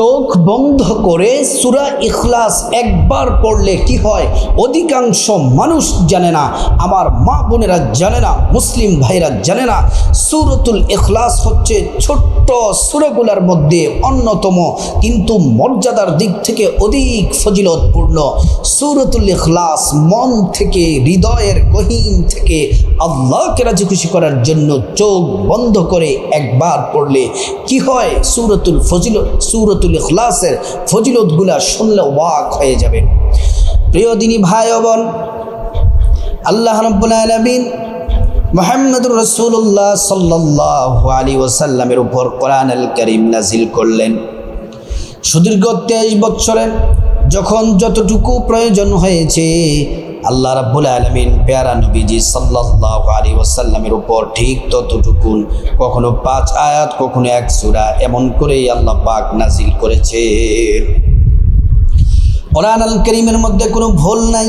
চোখ বন্ধ করে সুরা ইখলাস একবার পড়লে কি হয়? অধিকাংশ মানুষ জানে না, আমার মা বোনেরা জানে না, মুসলিম ভাইরা জানে না। সুরতুল ইখলাস হচ্ছে ছোট্ট সুরগুলার মধ্যে অন্যতম, কিন্তু মর্যাদার দিক থেকে অধিক ফজিলতপূর্ণ। সুরতুল ইখলাস মন থেকে, হৃদয়ের গহীন থেকে আল্লাহকে রাজি খুশি করার জন্য চোখ বন্ধ করে একবার পড়লে কি হয়? সুরতুল ফজিল সুরতুল ইখলাসের ফজিলতগুলা শুনলে ওয়াক হয়ে যাবে। প্রিয় দিনী ভাই বোন, আল্লাহ রব্বুল মোহাম্মদুর রসুল্লাহ সাল্লাহ আলী ওসাল্লামের উপর কোরআন আল করিম নাজিল করলেন। সুদীর্ঘ তেইশ বৎসরে যখন যতটুকু প্রয়োজন হয়েছে আল্লাহ রাব্বুল আলমিন পেয়ারা নবীজি সাল্লাহ আলী ওসাল্লামের উপর ঠিক ততটুকুন, কখনো পাঁচ আয়াত, কখনো এক সুরা, এমন করেই আল্লাহ পাক নাজিল করেছে কোরআন আল করিমের মধ্যে কোনো ভুল নাই।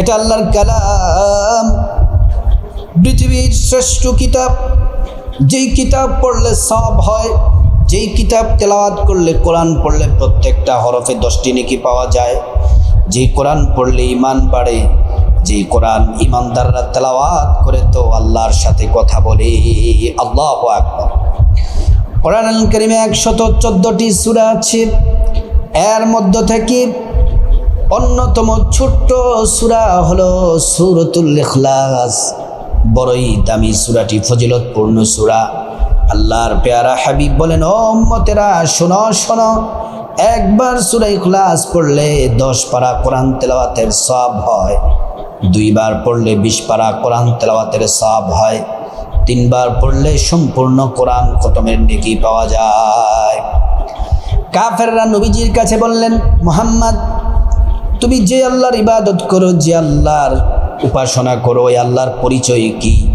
এটা আল্লাহর কালাম। পৃথিবীর শ্রেষ্ঠ কিতাব, যেই কিতাব পড়লে সব হয়, যেই কিতাব তেলাওয়াত করলে কোরআন পড়লে প্রত্যেকটা হরফে দশটি নেকি পাওয়া যায়। যেই কোরআন পড়লে ইমান বাড়ে, যে কোরআন ইমানদাররা তেলাওয়াত করে তো আল্লাহর সাথে কথা বলে। আল্লাহ আকবর। কোরআন করিমে একশত চোদ্দটি সুরা আছে। এর মধ্য থেকে অন্যতম ছোট্ট সুরা হলো সুরতুল বড়ই দামি সুরাটি, ফজিলতপূর্ণ সুরা। আল্লাহর পেয়ারা হাবিব বলেন, ও মতেরা শোনো শোনো। একবার সুরা ইখলাস পড়লে দশ পারা কোরআন তেলাওয়াতের সব হয়। দুইবার পড়লে বিশ পারা কোরআন তেলাওয়াতের সব হয়। তিনবার পড়লে সম্পূর্ণ কোরআন খতমের নেকি পাওয়া যায়। কাফেররা নবীজির কাছে বললেন, মোহাম্মদ, তুমি যে আল্লাহর ইবাদত করো, যে আল্লাহর উপাসনা করো, ওই আল্লাহর পরিচয় কি?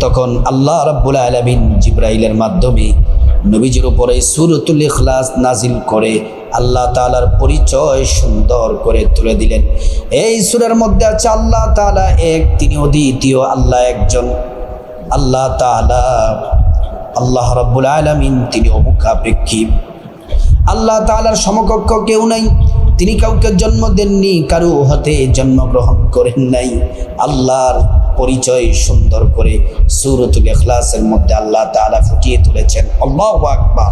তখন আল্লাহ রাব্বুল আলমিন জিব্রাইলের মাধ্যমে নবীজির উপরে সুরতুল ইখলাস নাজিল করে আল্লাহ তালার পরিচয় সুন্দর করে তুলে দিলেন। এই সুরের মধ্যে আছে আল্লাহ তালা এক, তিনি অদ্বিতীয়, আল্লাহ একজন। আল্লাহ তালা আল্লাহ রাব্বুল আলমিন, তিনি অমুখাপেক্ষী। আল্লাহ তালার সমকক্ষ কেউ নাই, তিনি কাউকে জন্ম দেননি, কারও হতে জন্মগ্রহণ করেন নাই। আল্লাহর পরিচয় সুন্দর করে সুরতুল এখলাসের মধ্যে আল্লাহ তালা ফুটিয়ে তুলেছেন। আল্লাহ আকবার।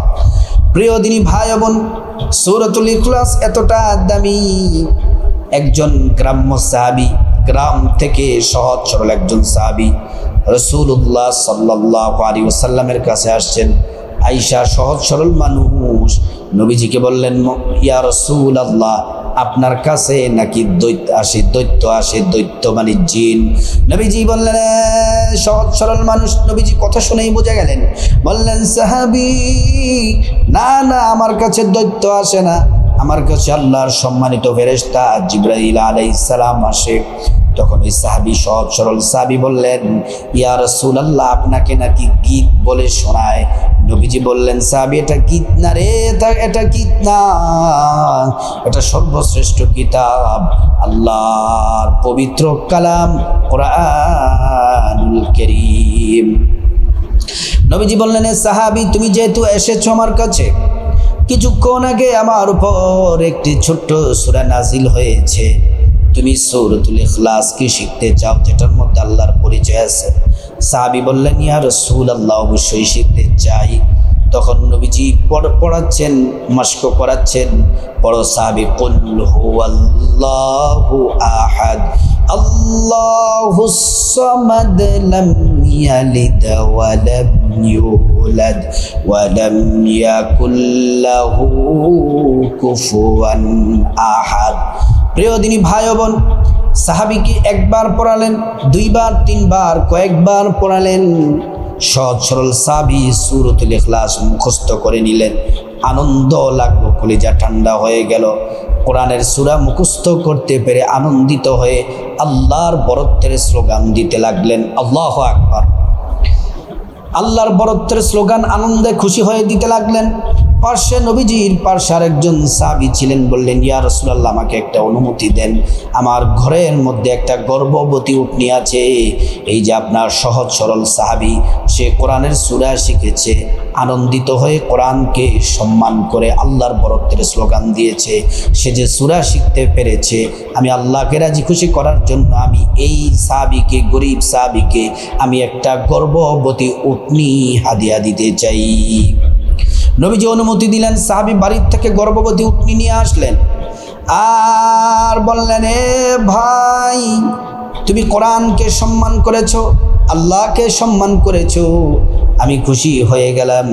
প্রিয় দিনী ভাই বোন, সুরতুল ইখলাস এতটা দামি। একজন গ্রাম্য সাহাবি, গ্রাম থেকে সহজ সরল একজন সাহাবি রসুল্লাহ সাল্লাহ আলী ওসাল্লামের কাছে আসছেন। আইসা সহজ সরল মানুষ। নবীজিকে বললেন, ইয়া রসুল আল্লাহ আপনার কাছে নাকি দৈত্য আসে দৈত্য আসে, দৈত্য মানে জিন? নবীজি বললেন সহজ সরল মানুষ। নবীজি কথা শুনেই বোঝা গেলেন। বললেন, সাহাবি, না না, আমার কাছে দৈত্য আসে না। আমার কাছে আল্লাহর সম্মানিত ফেরেশতা জিব্রাইল আলাইহিস সালাম আসে। তখন ওই সাহাবি, সহজ সরল সাহাবি বললেন, ইয়া রাসূলুল্লাহ, আপনাকে নাকি গীত বলে শোনায়। নবীজি বললেন, সাহাবি, এটা গীত না রে? এটা এটা গীত এটা সর্বশ্রেষ্ঠ কিতাব। আল্লাহর পবিত্র কালাম কোরআনুল করিম। নবীজি বললেন, "এ সাহাবি, তুমি যেহেতু এসেছ আমার কাছে, কিছুক্ষণ আগে আমার উপর একটি ছোট্ট সুরা নাজিল হয়েছে। তুমি সৌরতুল ইখলাস কি শিখতে চাও, যেটার মধ্যে আল্লাহর পরিচয় আছে? সাহাবি বললেন, ইয়া রসুল আল্লাহ অবশ্যই শিখতে চাই। তখন নবীজি পড়- পড়াচ্ছেন মস্ক পড়াচ্ছেন পড়ো সাহাবি, কুল হুয়াল্লাহু আহাদ আল্লাহু সামাদ লাম ইয়ালিদ ওয়া লাম ইউলাদ, ওয়া লাম ইয়াকুল লাহু কুফুয়ান আহাদ। প্রিয় দিনী ভাই বোন, সাহাবিকে একবার পড়ালেন, দুইবার, তিনবার, কয়েকবার পড়ালেন। সহজ সরল সাবি সুরতুল ইখলাস মুখস্থ করে নিলেন। আনন্দ লাগল, কলিজা ঠান্ডা হয়ে গেল। কোরআনের সুরা মুখস্থ করতে পেরে আনন্দিত হয়ে আল্লাহর বরত্বের স্লোগান দিতে লাগলেন। আল্লাহ আকবার। আল্লাহর বরত্বের স্লোগান আনন্দে খুশি হয়ে দিতে লাগলেন। পার্শ্বে নবীজির পার্শ্বে আরেকজন সাবি ছিলেন, বললেন, ইয়া রসুলাল্লাহ, আমাকে একটা অনুমতি দেন। আমার ঘরের মধ্যে একটা গর্ভবতী উঠনি আছে। এই যে আপনার সহজ সরল সাহাবি, সে কোরআনের সুরা শিখেছে। আনন্দিত হয়ে কোরআনকে সম্মান করে আল্লাহর বরত্বের স্লোগান দিয়েছে। সে যে সুরা শিখতে পেরেছে, আমি আল্লাহকে রাজি খুশি করার জন্য আমি এই সাহাবিকে, গরিব সাহাবিকে, আমি একটা গর্ভবতী উটনি হাদিয়া দিতে চাই। নবীজি অনুমতি দিলেন, সাহাবি বাড়ির থেকে গর্ভবতী উটনি নিয়ে আসলেন। আর বললেন, এ ভাই, তুমি কোরআনকে সম্মান করেছ, আল্লাহকে সম্মান করেছ। আমি খুশি হয়ে গেলাম।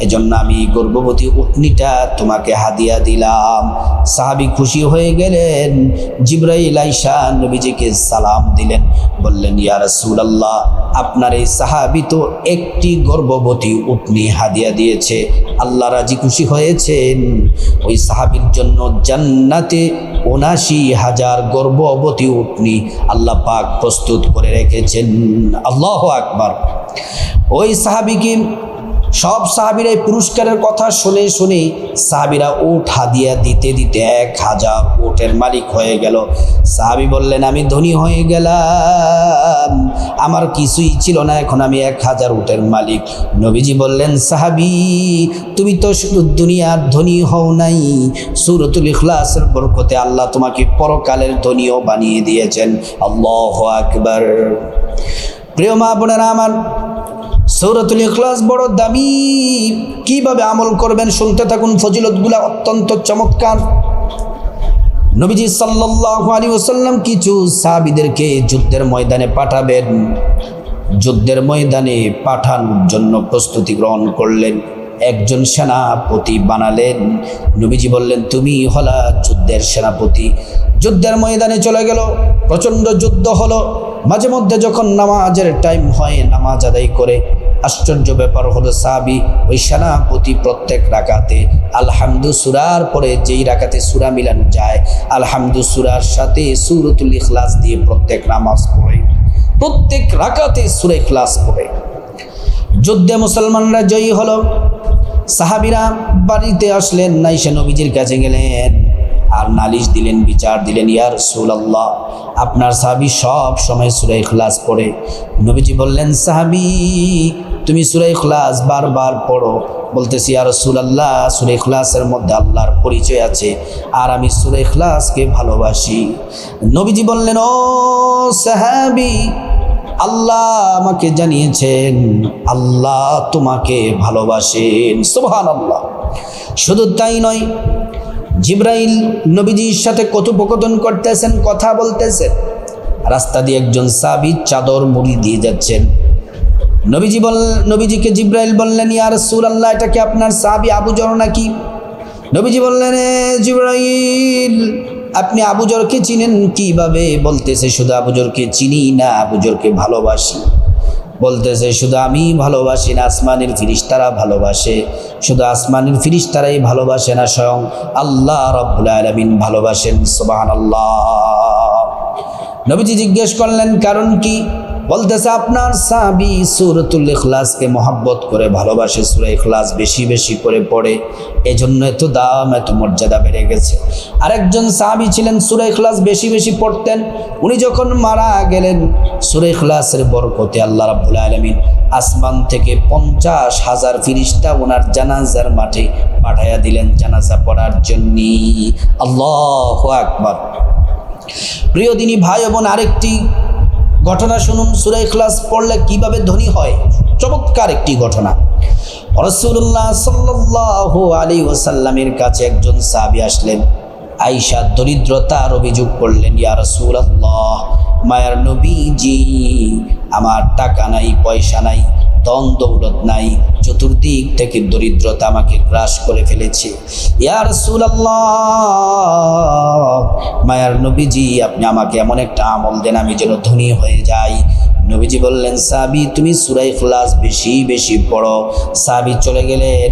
এজন্য আমি গর্ভবতী উটনিটা তোমাকে হাদিয়া দিলাম। সাহাবি খুশি হয়ে গেলেন। জিব্রাইল আইসা নবীজিকে সালাম দিলেন। বললেন, ইয়া রাসূলুল্লাহ, আপনার এই সাহাবি তো একটি গর্ভবতী উটনি হাদিয়া দিয়েছে। আল্লাহ রাজি খুশি হয়েছেন। ওই সাহাবির জন্য জান্নাতে উনাশি হাজার গর্ভবতী উটনি আল্লাহ পাক প্রস্তুত করে রেখেছেন। আল্লাহ আকবার। ওই সাহাবিকে সব সাহাবির এই পুরস্কারের কথা শুনে শুনে সাহাবিরা উট হাদিয়া দিতে দিতে এক হাজার উটের মালিক হয়ে গেল। সাহাবি বললেন, আমি ধনী হয়ে গেলাম। আমার কিছুই ছিল না, এখন আমি এক হাজার উটের মালিক। নবীজি বললেন, সাহাবি, তুমি তো শুধু দুনিয়ার ধনী হও নাই। সুরতুল ইখলাসের বরকতে আল্লাহ তোমাকে পরকালের ধনীও বানিয়ে দিয়েছেন। আল্লাহ আকবার। প্রিয় মা বোনেরা, আমার সৌরতুল ইখলাস বড় দামি। কীভাবে আমল করবেন শুনতে থাকুন, ফজিলতগুলা অত্যন্ত চমৎকার। নবীজি সাল্লাল্লাহু আলাইহি ওয়াসাল্লাম কিছু সাহাবীদেরকে যুদ্ধের ময়দানে পাঠাবেন। যুদ্ধের ময়দানে পাঠানোর জন্য প্রস্তুতি গ্রহণ করলেন। একজন সেনাপতি বানালেন। নবীজি বললেন, তুমি হলা যুদ্ধের সেনাপতি। যুদ্ধের ময়দানে চলে গেল। প্রচণ্ড যুদ্ধ হলো। মাঝে মধ্যে যখন নামাজের টাইম হয়, নামাজ আদায় করে আশ্চর্য ব্যাপার হলো সাবি ওই সেনাপতি প্রত্যেক রাকাতে আলহামদু সুরার পরে যেই রাকাতে সুরা মিলানো যায়, আলহামদু সুরার সাথে সুরতুল ইখলাস দিয়ে প্রত্যেক নামাজ পড়ে। প্রত্যেক রাকাতে সুরে ইখলাস পড়ে। যুদ্ধে মুসলমানরা জয়ী হলো। সাহাবিরা বাড়িতে আসলেন নাইসা নবীজির কাছে গেলেন। আর নালিশ দিলেন, বিচার দিলেন ইয়ার সুলাল্লাহ আপনার সাহাবি সব সময় সুরাই খ্লাস পড়ে। নবীজি বললেন, সাহাবি তুমি সুরাই খ্লাস বারবার পড়ো। বলতেছি আর সুলাল্লাহ সুরে খ্লাসের মধ্যে আল্লাহর পরিচয় আছে, আর আমি সুরে খ্লাসকে ভালোবাসি। নবীজি বললেন, ও সাহাবি, আল্লাহ আমাকে জানিয়েছেন, আল্লাহ তোমাকে ভালোবাসেন। সুবহান আল্লাহ শুধু তাই নয়, জিব্রাইল নবীজির সাথে কথোপকথন করতেছেন, কথা বলতেছেন। রাস্তা দিয়ে একজন সাবি চাদর মুড়ি দিয়ে যাচ্ছেন। নবীজি বল, নবীজিকে জিব্রাইল বললেন, ইয়া রাসূলুল্লাহ, এটা কি আপনার সাবি আবু জর নাকি? নবীজি বললেন, "এ জিব্রাইল, আপনি আবুজরকে চিনেন কীভাবে? বলতেছে, শুধু আবুজরকে চিনি না আবুজরকে ভালোবাসি। বলতেছে, শুধু আমি ভালোবাসি না, আসমানের ফিরিস্তারা ভালোবাসে। শুধু আসমানের ফিরিস্তারাই ভালোবাসে না, স্বয়ং আল্লাহ রব্বুল আলমিন ভালোবাসেন সোবাহান আল্লাহ নবীজি জিজ্ঞেস করলেন, কারণ কি? বলতেছে, আপনার সাবি সুরতুল ইখলাসকে মহাব্বত করে ভালোবাসে, সুরে ইখলাস বেশি বেশি করে পড়ে। এজন্য এত দাম, এত মর্যাদা বেড়ে গেছে। আরেকজন সাহাবি ছিলেন, সুরে ইখলাস বেশি বেশি পড়তেন। উনি যখন মারা গেলেন, সুরে ইখলাসের বরকতে আল্লাহ রাব্বুল আলামিন আসমান থেকে পঞ্চাশ হাজার ফিরিস্তা ওনার জানাজার মাঠে পাঠাইয়া দিলেন জানাজা পড়ার জন্য। আল্লাহ আকবার। প্রিয় দিনী, ভাই বোন, আরেকটি ঘটনা শুনুন সুরাই ক্লাস পড়লে কীভাবে ধনী হয়? চমৎকার একটি ঘটনা। রসুল্লাহ সাল্লাহ আলী ওসাল্লামের কাছে একজন সাবি আসলেন। আইসা দরিদ্রতার অভিযোগ করলেন, ইয়া সুরাল্লাহ মায়ার নবীজি, আমার টাকা নাই, পয়সা নাই। ধন দৌলত নাই, চতুর্দিক থেকে দরিদ্রতা আমাকে গ্রাস করে ফেলেছে। ইয়ার মায়ার নবীজি, আপনি আমাকে এমন একটা আমল দেন, আমি যেন ধনী হয়ে যাই। নবীজি বললেন, সাবি, তুমি সুরাই ক্লাস বেশি বেশি পড়ো। সাবি চলে গেলেন,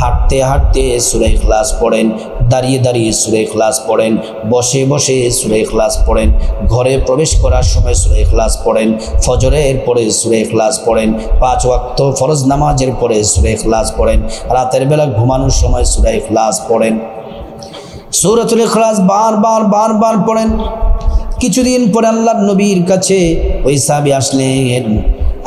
হাঁটতে হাঁটতে সুরাই ক্লাস পড়েন, দাঁড়িয়ে দাঁড়িয়ে সুরাই ক্লাস পড়েন, বসে বসে সুরাই ক্লাস পড়েন, ঘরে প্রবেশ করার সময় সুরাই ক্লাস পড়েন, ফজরের পরে সুরাই ক্লাস পড়েন, পাঁচ ওয়াক্ত ফরজ নামাজের পরে সুরাই ক্লাস পড়েন, রাতের বেলা ঘুমানোর সময় সুরাই ক্লাস পড়েন। সৌরাতুল ইখলাস বারবার বারবার পড়েন। কিছুদিন পরে আল্লাহর নবীর কাছে ওই সাহাবি আসলেন।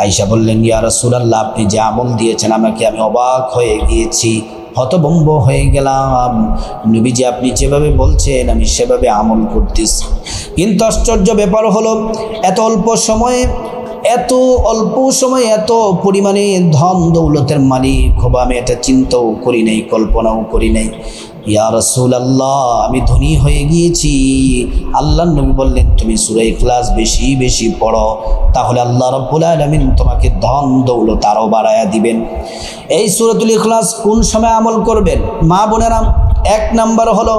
আইসা বললেন, ইয়া রাসূলুল্লাহ, আপনি যে আমল দিয়েছেন, আমাকে আমি অবাক হয়ে গিয়েছি, হতভম্ব হয়ে গেলাম। নবীজি, আপনি যেভাবে বলছেন, আমি সেভাবে আমল করতেছি। কিন্তু আশ্চর্য ব্যাপার হলো, এত অল্প সময়ে, এত অল্প সময়ে এত পরিমাণে ধন দৌলতের মালিক হব আমি এটা চিন্তাও করি নাই, কল্পনাও করি নাই। ইয়া রসুল আল্লাহ আমি ধনী হয়ে গিয়েছি। আল্লাহ নবী বললেন, তুমি সুরে ক্লাস বেশি বেশি পড়ো, তাহলে আল্লাহ রব্বুল আলমিন তোমাকে ধন দৌল তারও বাড়ায়া দিবেন। এই সুরতুল ইখলাস কোন সময় আমল করবেন? মা বোনেরাম এক নাম্বার হলো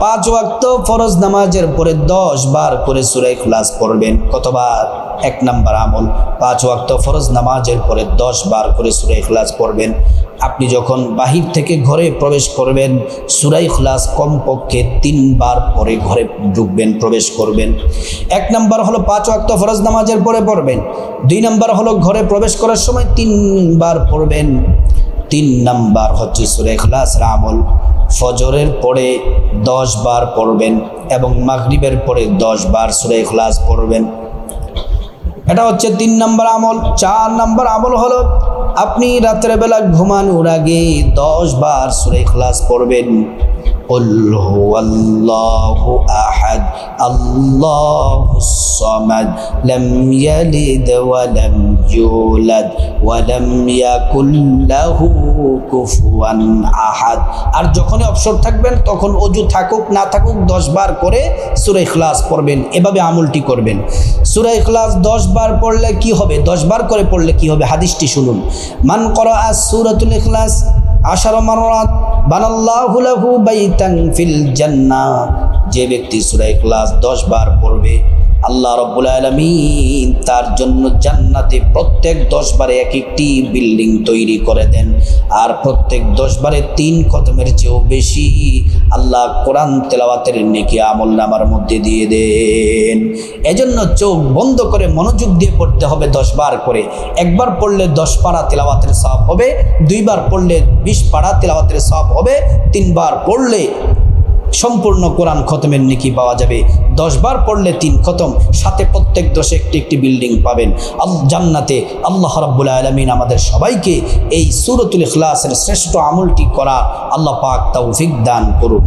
পাঁচ ওয়াক্ত ফরজ নামাজের পরে দশ বার করে সুরাই ক্লাস পড়বেন। কতবার? এক নাম্বার আমল, পাঁচ ওয়াক্ত ফরজ নামাজের পরে দশ বার করে সুরাই ক্লাস পড়বেন। আপনি যখন বাহির থেকে ঘরে প্রবেশ করবেন সুরাই খলাস কমপক্ষে তিনবার পরে ঘরে ঢুকবেন, প্রবেশ করবেন। এক নাম্বার হলো পাঁচ ওয়াক্ত ফরজ নামাজের পরে পড়বেন। দুই নাম্বার হলো ঘরে প্রবেশ করার সময় তিনবার পড়বেন। তিন নাম্বার হচ্ছে সুরে খলাসের আমল ফজরের পরে দশ বার পড়বেন এবং মাগরিবের পরে দশ বার সুরে খলাস পড়বেন। এটা হচ্ছে তিন নম্বর আমল। চার নম্বর আমল হলো আপনি রাত্রেবেলা ঘুমানোর আগে দশ বার সুরে ক্লাস পড়বেন। قل هو الله أحد الله الصمد لم يلد ولم يولد ولم يكن له كفوا أحد আর যখনই অবসর থাকবেন তখন অজু থাকুক না থাকুক দশ বার করে সুরে ইখলাস পড়বেন এভাবে আমলটি করবেন সুরে ইখলাস দশ বার পড়লে কি হবে দশ বার করে পড়লে কি হবে হাদিসটি শুনুন মান করা আজ সুরাতুল ইখলাস আশার মারাত বানাল্লাহু লাহু বাইতান ফিল জান্নাত। যে ব্যক্তি সূরা ক্লাস 10 বার পড়বে আল্লাহ রব্বুল আলমিন তার জন্য জান্নাতে প্রত্যেক দশ বারে এক একটি বিল্ডিং তৈরি করে দেন। আর প্রত্যেক দশ বারে তিন কদমের চেয়েও বেশি আল্লাহ কোরআন তেলাওয়াতের নেকি আমল নামার মধ্যে দিয়ে দেন। এজন্য চোখ বন্ধ করে মনোযোগ দিয়ে পড়তে হবে দশ বার করে। একবার পড়লে দশ পাড়া তেলাওয়াতের সব হবে, দুইবার পড়লে বিশ পাড়া তেলাওয়াতের সব হবে, তিনবার পড়লে সম্পূর্ণ কোরআন খতমের নিকি পাওয়া যাবে। দশবার পড়লে তিন খতম, সাথে প্রত্যেক দশে একটি একটি বিল্ডিং পাবেন। আল জান্নাতে আল্লাহ রাব্বুল আলমিন আমাদের সবাইকে এই সুরতুল ইখলাসের শ্রেষ্ঠ আমলটি করা আল্লাহ পাক তৌফিক দান করুন।